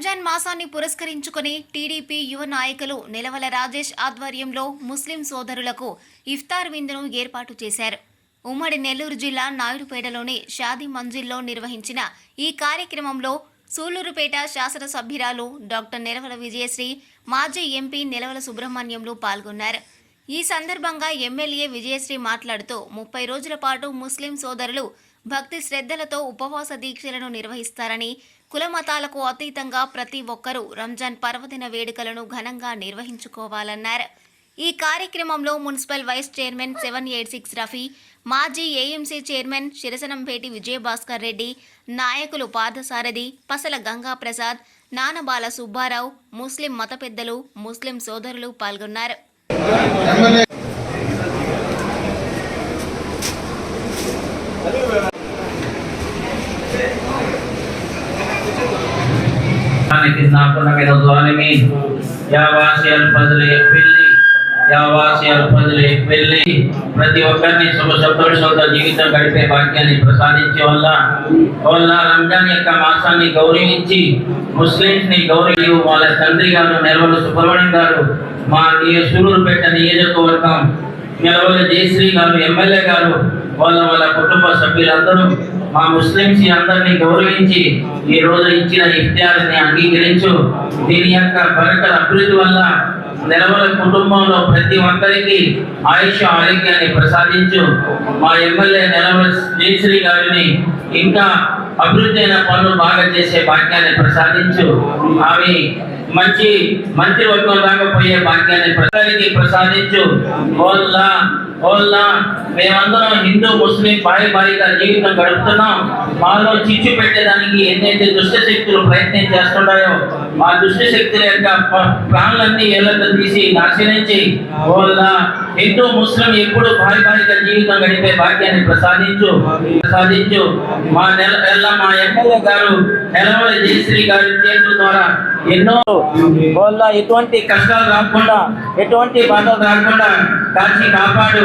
రంజాన్ మాసాన్ని పురస్కరించుకుని టీడీపీ యువ నాయకులు నిలవల రాజేష్ ఆధ్వర్యంలో ముస్లిం సోదరులకు ఇఫ్తార్ విందును ఏర్పాటు చేశారు. ఉమ్మడి నెల్లూరు జిల్లా నాయుడుపేటలోని షాదీ మంజిల్లో నిర్వహించిన ఈ కార్యక్రమంలో సూలూరుపేట శాసనసభ్యురాలు డాక్టర్ నిలవల విజయశ్రీ మాజీ ఎంపీ నిలవల సుబ్రహ్మణ్యంలు పాల్గొన్నారు. ఈ సందర్భంగా ఎమ్మెల్యే విజయశ్రీ మాట్లాడుతూ ముప్పై రోజుల పాటు ముస్లిం సోదరులు భక్తి శ్రద్ధలతో ఉపవాస దీక్షలను నిర్వహిస్తారని కుల మతాలకు అతీతంగా ప్రతి ఒక్కరూ రంజాన్ పర్వదిన వేడుకలను ఘనంగా నిర్వహించుకోవాలన్నారు. ఈ కార్యక్రమంలో municipal vice chairman seven eight six Rafi మాజీ ఏఎంసీ చైర్మన్ శిరసనంపేటి విజయభాస్కర్ రెడ్డి నాయకులు పాదసారథి పసల గంగా ప్రసాద్ నానబాల సుబ్బారావు ముస్లిం మత పెద్దలు ముస్లిం సోదరులు పాల్గొన్నారు. ప్రతి ఒక్కరిని శుభ సంతోషంతో జీవితం గడిపే భాగ్యాన్ని ప్రసాదించే వల్ల వల్ల రంజాన్ యొక్క మాసాన్ని గౌరవించి ముస్లింస్ని గౌరవి వాళ్ళ తండ్రి గారు నెలవల సుబ్రహ్మణ్యం గారు మా సూరూరుపేట నియోజకవర్గం నెలవల జయశ్రీ గారు ఎమ్మెల్యే గారు వాళ్ళ వాళ్ళ కుటుంబ సభ్యులందరూ మా ముస్లింస్ అందరినీ గౌరవించి ఈ రోజు ఇచ్చిన ఇఫ్తియార్ని అంగీకరించు. దీని యొక్క బరకల అభివృద్ధి వల్ల నెలవల కుటుంబంలో ప్రతి ఒక్కరికి ఆయుష్ ఆరోగ్యాన్ని ప్రసాదించు. మా ఎమ్మెల్యే నెలవల జయశ్రీ గారిని ఇంకా అభివృద్ధి అయిన పనులు బాగా చేసే భాగ్యాన్ని ప్రసాదించు. ఆమె మంచి మంత్రివర్గం దాకా పోయే భాగ్యాన్ని ప్రసాదించు. ఓల్లా మేమందరం హిందూ ముస్లిం బాయి జీవితం గడుపుతున్నాం. మాలో చిచ్చు పెట్టేదానికి ఎన్నైతే దుష్ట శక్తులు ప్రయత్నం చేస్తున్నాయో మా దుష్ట శక్తుల యొక్క ప్రాణులన్నీ ఏళ్ళతో తీసి నాశనించి ఓల్లా హిందూ ముస్లిం ఎప్పుడు బాయి జీవితం గడిపే భాగ్యాన్ని ప్రసాదించు ప్రసాదించు. మా నెల నెల మా ఎమ్మెల్యే గారు నెలవల జయశ్రీ గారి చేతుల ద్వారా ఎన్నో వల్ల ఎటువంటి కష్టాలు రాకుండా ఎటువంటి బాధలు రాకుండా కాచి కాపాడు.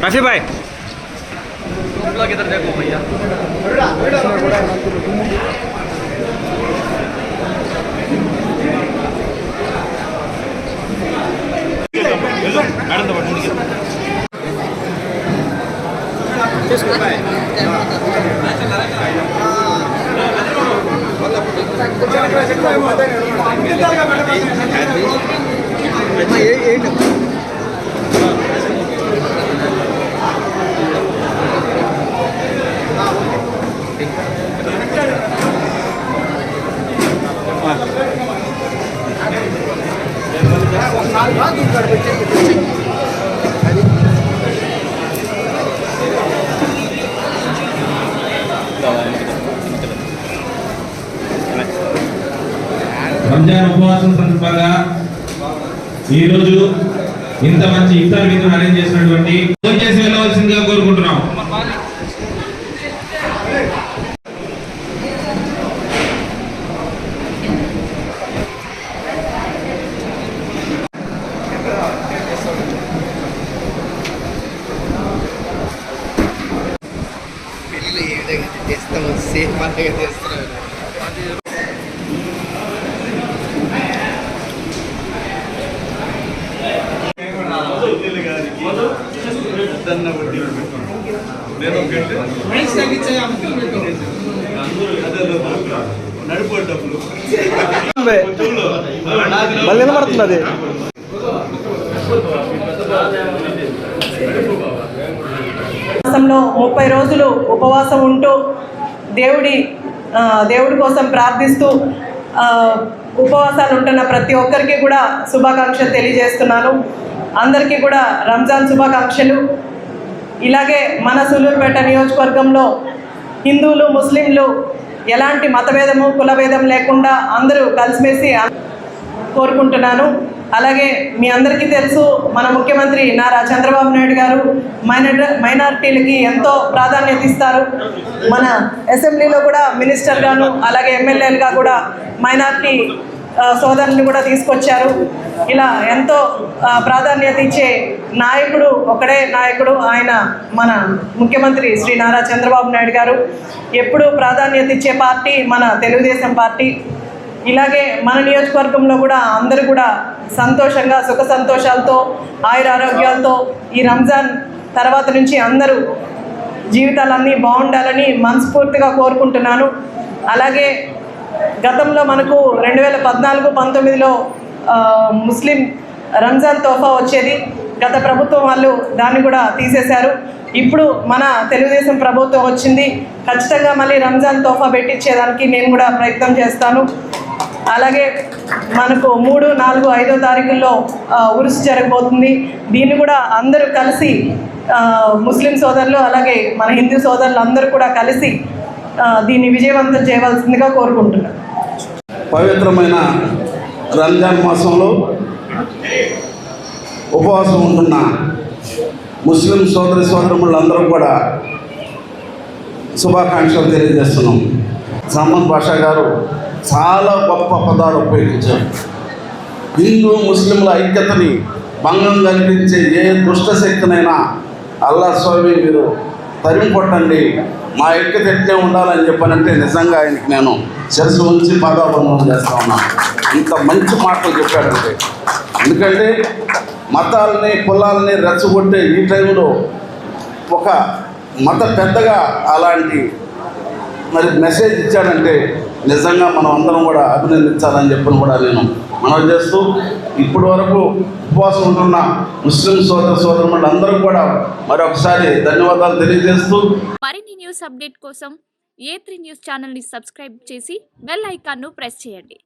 తర- ना రంజాన్ ఉపవాసం సందర్భంగా ఈరోజు ఇంత మంచి ఇఫ్తార్ విందును అరేంజ్ చేసినటువంటి ఫోన్ చేసి వెళ్ళవలసిందిగా కోరుకుంటున్నాం. మళ్ళీ వినబడుతుంది ముప్పై రోజులు ఉపవాసం ఉంటూ దేవుడి దేవుడి కోసం ప్రార్థిస్తూ ఉపవాసాలు ఉంటున్న ప్రతి ఒక్కరికి కూడా శుభాకాంక్షలు తెలియజేస్తున్నాను. అందరికీ కూడా రంజాన్ శుభాకాంక్షలు. ఇలాగే మన సూలూరుపేట నియోజకవర్గంలో హిందువులు ముస్లింలు ఎలాంటి మతభేదము కులభేదం లేకుండా అందరూ కలిసిమెలిసి కోరుకుంటున్నాను. అలాగే మీ అందరికీ తెలుసు మన ముఖ్యమంత్రి నారా చంద్రబాబు నాయుడు గారు మైనార్ మైనారిటీలకి ఎంతో ప్రాధాన్యత ఇస్తారు. మన అసెంబ్లీలో కూడా మినిస్టర్ గాను అలాగే ఎమ్మెల్యేలుగా కూడా మైనార్టీ సోదరుని కూడా తీసుకొచ్చారు. ఇలా ఎంతో ప్రాధాన్యత ఇచ్చే నాయకుడు ఒకడే నాయకుడు ఆయన మన ముఖ్యమంత్రి శ్రీ నారా చంద్రబాబు నాయుడు గారు. ఎప్పుడూ ప్రాధాన్యత ఇచ్చే పార్టీ మన తెలుగుదేశం పార్టీ. ఇలాగే మన నియోజకవర్గంలో కూడా అందరూ కూడా సంతోషంగా సుఖ సంతోషాలతో ఆయుర ఆరోగ్యాలతో ఈ రంజాన్ తర్వాత నుంచి అందరూ జీవితాలన్నీ బాగుండాలని మనస్ఫూర్తిగా కోరుకుంటున్నాను. అలాగే గతంలో మనకు రెండు వేల పద్నాలుగు పంతొమ్మిదిలో ముస్లిం రంజాన్ తోఫా వచ్చేది. గత ప్రభుత్వం వాళ్ళు దాన్ని కూడా తీసేశారు. ఇప్పుడు మన తెలుగుదేశం ప్రభుత్వం వచ్చింది. ఖచ్చితంగా మళ్ళీ రంజాన్ తోఫా పెట్టించేదానికి నేను కూడా ప్రయత్నం చేస్తాను. అలాగే మనకు మూడు నాలుగు ఐదో తారీఖుల్లో ఉరుసు జరగబోతుంది. దీన్ని కూడా అందరూ కలిసి ముస్లిం సోదరులు అలాగే మన హిందూ సోదరులు అందరూ కూడా కలిసి దీన్ని విజయవంతం చేయవలసిందిగా కోరుకుంటున్నాను పవిత్రమైన రంజాన్ మాసంలో ఉపవాసం ఉంటున్న ముస్లిం సోదరి సోదరులందరూ కూడా శుభాకాంక్షలు తెలియజేస్తున్నాం. సమ్మన్ భాషా గారు చాలా గొప్ప పదాలు ఉపయోగించారు. హిందూ ముస్లింల ఐక్యతని భంగం కల్పించే ఏ దుష్టశక్తినైనా అల్లా స్వామి మీరు తరిమి కొట్టండి. మా ఐక్యత ఎట్లే ఉండాలని చెప్పానంటే నిజంగా ఆయనకి నేను శిరసు ఉంచి పాదాబంధం చేస్తా ఉన్నాను ఇంత మంచి మాటలు చెప్పాడంటే ఎందుకంటే మతాలని కులాలని రెచ్చగొట్టే ఈ టైంలో ఒక మత పెద్దగా అలాంటి మరి మెసేజ్ ఇచ్చాడంటే నిజంగా మనం అందరం కూడా అభినందించాలని చెప్పని కూడా నేను మనం చేస్తూ ఇప్పటి వరకు ఉపవాసం ఉంటున్న ముస్లిం సోదర సోదరులు అందరూ కూడా మరొకసారి ధన్యవాదాలు తెలియజేస్తూ మరిన్ని న్యూస్ అప్డేట్ కోసం ఏ త్రీ న్యూస్ ఛానల్ని సబ్స్క్రైబ్ చేసి బెల్ ఐకాన్ను ప్రెస్ చేయండి.